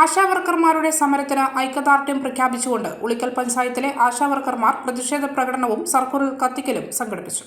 ആശാവർക്കർമാരുടെ സമരത്തിന് ഐക്യദാർഢ്യം പ്രഖ്യാപിച്ചുകൊണ്ട് ഉളിക്കൽ പഞ്ചായത്തിലെ ആശാവർക്കർമാർ പ്രതിഷേധ പ്രകടനവും സർക്കുലർ കത്തിക്കലും സംഘടിപ്പിച്ചു.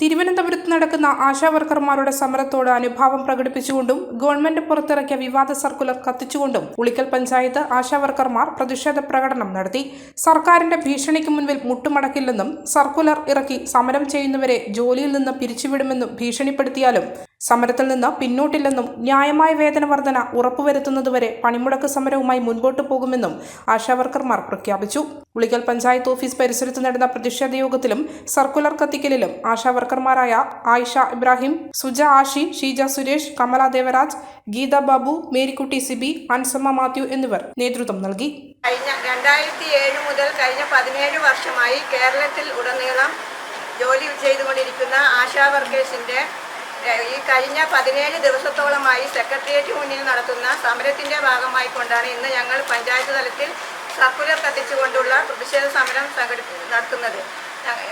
തിരുവനന്തപുരത്ത് നടക്കുന്ന ആശാവർക്കർമാരുടെ സമരത്തോട് അനുഭാവം പ്രകടിപ്പിച്ചുകൊണ്ടും ഗവൺമെന്റ് പുറത്തിറക്കിയ വിവാദ സർക്കുലർ കത്തിച്ചുകൊണ്ടും ഉളിക്കൽ പഞ്ചായത്ത് ആശാവർക്കർമാർ പ്രതിഷേധ പ്രകടനം നടത്തി. സർക്കാരിന്റെ ഭീഷണിക്ക് മുൻപിൽ മുട്ടുമടക്കില്ലെന്നും സർക്കുലർ ഇറക്കി സമരം ചെയ്യുന്നവരെ ജോലിയിൽ നിന്ന് പിരിച്ചുവിടുമെന്നും ഭീഷണിപ്പെടുത്തിയാലും സമരത്തിൽ നിന്ന് പിന്നോട്ടില്ലെന്നും ന്യായമായ വേതന വർധന ഉറപ്പുവരുത്തുന്നതുവരെ പണിമുടക്ക് സമരവുമായി മുൻപോട്ടു പോകുമെന്നും ആശാവർക്കർമാർ പ്രഖ്യാപിച്ചു. ഉളിക്കൽ പഞ്ചായത്ത് ഓഫീസ് പരിസരത്ത് നടന്ന പ്രതിഷേധ യോഗത്തിലും സർക്കുലർ കത്തിക്കലിലും ആശാവർക്കർമാരായ ആയിഷ ഇബ്രാഹിം സുജ ആഷി ഷീജ സുരേഷ് കമല ദേവരാജ് ഗീത ബാബു മേരിക്കുട്ടി സിബി അൻസമ്മ മാത്യു എന്നിവർ നേതൃത്വം നൽകി. കഴിഞ്ഞ രണ്ടായിരത്തി ഏഴ് മുതൽ കഴിഞ്ഞ പതിനേഴ് വർഷമായി കേരളത്തിൽ ഉടനീളം ജോലി ചെയ്തുകൊണ്ടിരിക്കുന്ന ആശാ വർക്കേഴ്സിന്റെ ഏഹ്, ഈ കഴിഞ്ഞ പതിനേഴ് ദിവസത്തോളമായി സെക്രട്ടേറിയറ്റ് മുന്നിൽ നടത്തുന്ന സമരത്തിന്റെ ഭാഗമായി കൊണ്ടാണ് ഇന്ന് ഞങ്ങൾ പഞ്ചായത്ത് തലത്തിൽ സർക്കുലർ കത്തിച്ചുകൊണ്ടുള്ള പ്രതിഷേധ സമരം സംഘടി നടത്തുന്നത്.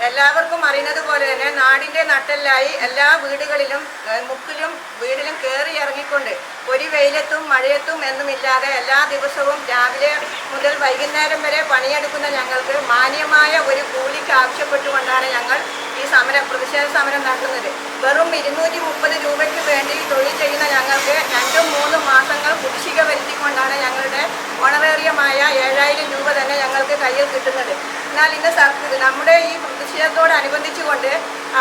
എല്ലാവർക്കും അറിയുന്നത് പോലെ തന്നെ നാടിന്റെ നട്ടെല്ലായി എല്ലാ വീടുകളിലും മുക്കിലും വീടിലും കയറി ഇറങ്ങിക്കൊണ്ട് ഒരു വെയിലത്തും മഴയത്തും എന്നുമില്ലാതെ എല്ലാ ദിവസവും രാവിലെ മുതൽ വൈകുന്നേരം വരെ പണിയെടുക്കുന്ന ഞങ്ങൾക്ക് മാന്യമായ ഒരു കൂലിക്ക് ആവശ്യപ്പെട്ടുകൊണ്ടാണ് ഞങ്ങൾ ഈ സമരം പ്രതിഷേധ സമരം നടത്തുന്നത്. വെറും ഇരുന്നൂറ്റി മുപ്പത് രൂപയ്ക്ക് വേണ്ടി തൊഴിൽ ചെയ്യുന്ന ഞങ്ങൾക്ക് രണ്ടും മൂന്നും മാസങ്ങൾ കുടിശ്ശിക വരുത്തിക്കൊണ്ടാണ് ഞങ്ങളുടെ ഓണറേറിയമായ ഏഴായിരം രൂപ തന്നെ ഞങ്ങൾക്ക് കയ്യിൽ കിട്ടുന്നത്. എന്നാൽ ഇന്ന് സർക്കുലർ നമ്മുടെ ഈ പ്രതിഷേധത്തോടനുബന്ധിച്ചുകൊണ്ട്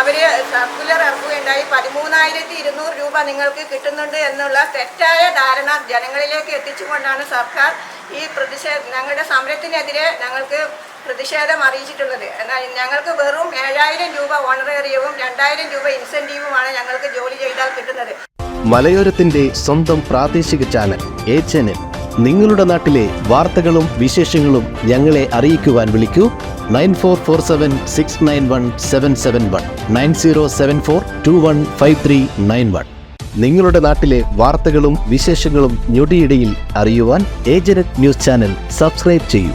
അവർ സർക്കുലർ ഇറക്കുകയുണ്ടായി. പതിമൂന്നായിരത്തി ഇരുന്നൂറ് രൂപ നിങ്ങൾക്ക് കിട്ടുന്നുണ്ട് എന്നുള്ള തെറ്റായ ധാരണ ജനങ്ങളിലേക്ക് എത്തിച്ചുകൊണ്ടാണ് സർക്കാർ ഈ പ്രതിഷേധ ഞങ്ങളുടെ സമരത്തിനെതിരെ ഞങ്ങൾക്ക് പ്രതിഷേധം അറിയിച്ചിട്ടുള്ളത്. എന്നാൽ ഞങ്ങൾക്ക് വെറും ഏഴായിരം രൂപ ഓണറേറിയവും രണ്ടായിരം രൂപ ഇൻസെന്റീവുമാണ് ഞങ്ങൾക്ക് ജോലി ചെയ്താൽ കിട്ടുന്നത്. മലയോരത്തിന്റെ സ്വന്തം പ്രാദേശിക ചാനൽ എ ചാനൽ നിങ്ങളുടെ നാട്ടിലെ വാർത്തകളും വിശേഷങ്ങളും ഞങ്ങളെ അറിയിക്കുവാൻ വിളിക്കൂ. Nine four four seven six nine one seven seven one. Nine zero seven four two one five three nine one. നിങ്ങളുടെ നാട്ടിലെ വാർത്തകളും വിശേഷങ്ങളും ഞൊടിയിടയിൽ അറിയുവാൻ ഏജനറ്റ് ന്യൂസ് ചാനൽ സബ്സ്ക്രൈബ് ചെയ്യൂ.